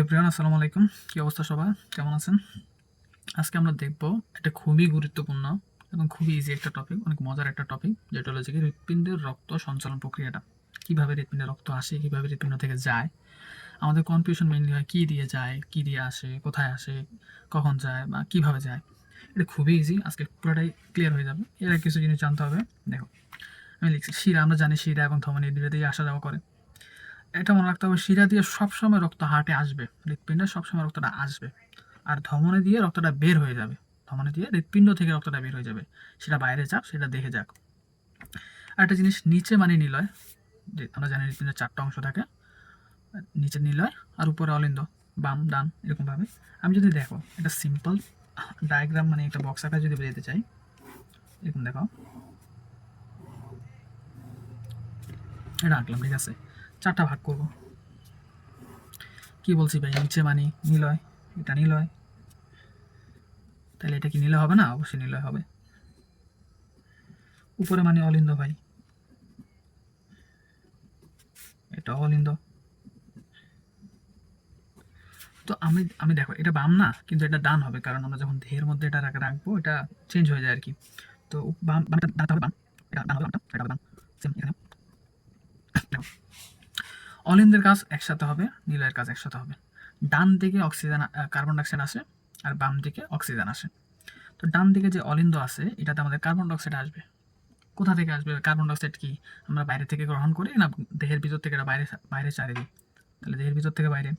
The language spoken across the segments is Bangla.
হ্যালো প্রিয়ান, আসসালামু আলাইকুম। কী অবস্থা সবার? কেমন আছেন? আজকে আমরা দেখব এটা খুবই গুরুত্বপূর্ণ এবং খুবই ইজি একটা টপিক অনেক মজার একটা টপিক যেটা হলো যে হৃৎপিণ্ডের রক্ত সঞ্চালন প্রক্রিয়াটা। কীভাবে হৃৎপিণ্ডে রক্ত আসে, কীভাবে হৃৎপিণ্ড থেকে যায়, আমাদের কনফিউশন মেনলি হয় কী দিয়ে যায়, কী দিয়ে আসে, কোথায় আসে, কখন যায় বা কীভাবে যায়। এটা খুবই ইজি আজকে পুরোটাই ক্লিয়ার হয়ে যাবে। এর কিছু জিনিস জানতে হবে। দেখো, আমি লিখছি, শিরা, আমরা জানি শিরা এবং ধমনী দিয়ে আসা যাওয়া করে। এটা মনে রাখতে হবে, শিরা দিয়ে সবসময় রক্ত হার্টে আসবে, হৃৎপিণ্ডে সবসময় রক্তটা আসবে। আর ধমনী দিয়ে রক্তটা বের হয়ে যাবে, ধমনে দিয়ে হৃৎপিণ্ড থেকে রক্তটা বের হয়ে যাবে, সেটা বাইরে যাক, সেটা দেখে যাক। একটা জিনিস নিচে মানে নিলয়, যে আমরা জানি হৃৎপিণ্ডের চারটা অংশ থাকে, নিচে নিলয় আর উপরে অলিন্দ, বাম, ডান, এরকমভাবে। আমি যদি দেখো এটা সিম্পল ডায়াগ্রাম মানে একটা বক্স আকার যদি বোঝাতে চাই, এরকম দেখো এটা আঁকলাম, ঠিক আছে? চারটা ভাগ করব। কি বলছি ভাই? নিচে মানি নিলয়, এটা নিলয়। তাহলে এটা কি নিলয় হবে না? অবশ্যই নিলয় হবে। উপরে মানে অলিন্দ ভাই। এটা অলিন্দ। তো আমি আমি দেখো, এটা বাম না, কিন্তু এটা ডান হবে, কারণ আমরা যখন ধের মধ্যে এটা রাখ- রাখব, এটা চেঞ্জ হয়ে যায় আর কি। তো বাম, বামটা ডানটা হবে, বাম। এটা ডান হবে, বামটা, এটা হবে সেম এখানে। অলিন্দের কাজ একসাথে হবে, নীলের কাজ একসাথে হবে। ডান দিকে অক্সিজেন কার্বন ডাইঅক্সাইড আসে আর বাম দিকে অক্সিজেন আসে। তো ডান দিকে যে অলিন্দ আছে, এটাতে আমাদের কার্বন ডাইঅক্সাইড আসবে। কোথা থেকে আসবে? কার্বন ডাইঅক্সাইড কি? আমরা বাইরে থেকে গ্রহণ করি না, দেহের ভিতর থেকে এটা বাইরে বাইরে চারি দিই। তাহলে দেহের ভিতর থেকে বাইরে।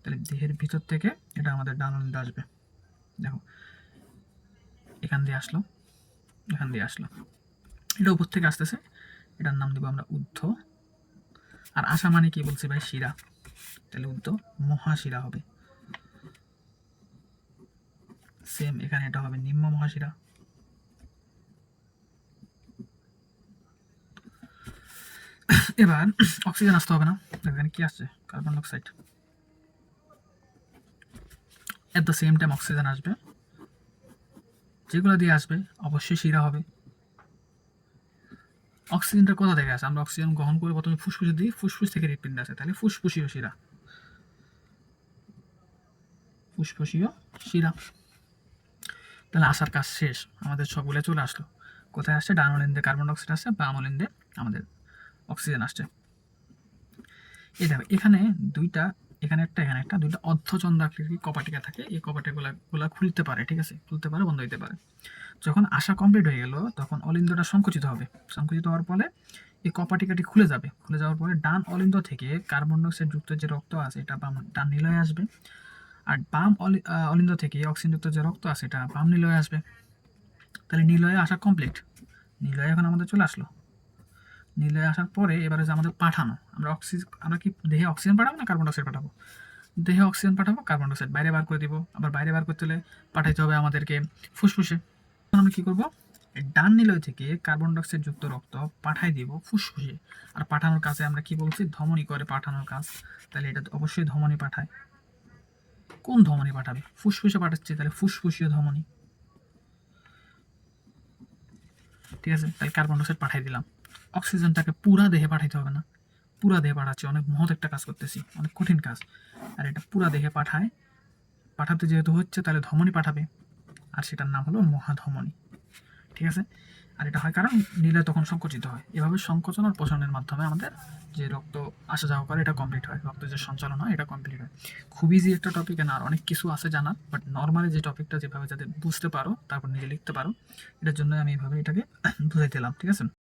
তাহলে দেহের ভিতর থেকে এটা আমাদের ডান অলিন্দ আসবে। দেখো, এখান দিয়ে আসলো, এখান দিয়ে আসলো। এটা উপর থেকে আসতেছে, এটার নাম দিব আমরা ঊর্ধ্ব। আর আশা মানে কি বলছি ভাই? শিরা। তাহলে উদ্য মহাশিরা হবে। সেম এখানে এটা হবে নিম্ন মহাশিরা এবার অক্সিজেন আসতে হবে না। এখানে কি আসছে? Carbon dioxide at the same time oxygen আসবে। যেগুলো দিয়ে আসবে, অবশ্যই শিরা হবে। অক্সিজেনটা কোথা থেকে আসে? আমরা অক্সিজেন গ্রহণ করে প্রথমে ফুসফুসে দিই, ফুসফুস থেকে হৃৎপিণ্ডে আসে। তাহলে ফুসফুসীয় শিরা। ফুসফুসীয় শিরা। তাহলে আসার কাজ শেষ। আমাদের সবগুলো চলে আসলো। কোথায় আসছে? ডান অলিন্দে কার্বন ডাইঅক্সাইড আসছে বাম অলিন্দে আমাদের অক্সিজেন আসছে। এই দেখো, এখানে দুইটা এখানে একটা এখানে একটা, দুইটা অর্ধচন্দ্র আকৃতির কপাটিকা থাকে। এই কপাটিগুলা গুলা খুলতে পারে, ঠিক আছে? খুলতে পারে, বন্ধ হইতে পারে। যখন আশা কমপ্লিট হয়ে গেল, তখন অলিন্দটা সংকুচিত হবে। সংকুচিত হওয়ার ফলে এই কপাটিকাটি খুলে যাবে। খুলে যাওয়ার পরে ডান অলিন্দ থেকে কার্বন ডাইঅক্সাইড যুক্ত যে রক্ত আছে, এটা বাম, ডান নিলয়ে আসবে। আর বাম অলি- অলিন্দ থেকে অক্সিজেন যুক্ত যে রক্ত আছে, এটা বাম নিলয়ে আসবে। তাহলে নিলয়ে আসা কমপ্লিট নিলয়ে এখন আমাদের চলে আসলো। নিলয়ে আসার পরে এবারে যে আমাদের পাঠানো, আমরা অক্সিজেন আমরা কি দেহে অক্সিজেন পাঠাবো না কার্বন ডাইঅক্সাইড পাঠাবো? দেহে অক্সিজেন পাঠাবো কার্বন ডাইঅক্সাইড বাইরে বার করে দিব, আবার বাইরে বার করতে হলে পাঠাইতে হবে আমাদেরকে ফুসফুসে। তখন আমরা কী করব? ডান নিলয় থেকে কার্বন ডাইঅক্সাইড যুক্ত রক্ত পাঠাই দিব ফুসফুসে। আর পাঠানোর কাজে আমরা কি বলছি? ধমনী করে পাঠানোর কাজ। তাহলে এটা অবশ্যই ধমনী পাঠায়। কোন ধমনী পাঠাবে? ফুসফুসে পাঠাচ্ছে, তাহলে ফুসফুসীয় ধমনী। ঠিক আছে? তাহলে কার্বন ডাইঅক্সাইড পাঠাই দিলাম। অক্সিজেনটাকে পুরা দেহে পাঠাইতে হবে না। পুরা দেহে পাঠাচ্ছে, অনেক মহৎ একটা কাজ করতেছি, অনেক কঠিন কাজ। আর এটা পুরা দেহে পাঠায়, পাঠাতে যেহেতু হচ্ছে, তাহলে ধমনী পাঠাবে। আর সেটার নাম হলো মহাধমনী। ঠিক আছে? আর এটা হয় কারণ, নীলে তখন সংকুচিত হয়। এভাবে সংকোচন আর পোষণের মাধ্যমে আমাদের যে রক্ত আসা যাওয়া করে, এটা কমপ্লিট হয়। রক্ত যে সঞ্চালন হয়, এটা কমপ্লিট হয়। খুব ইজি একটা টপিক আর অনেক কিছু আছে জানার বাট নর্মালি যে টপিকটা যেভাবে যাতে বুঝতে পারো, তারপর নিজে লিখতে পারো, এটার জন্য আমি এভাবে এটাকে বুঝাই দিলাম ঠিক আছে?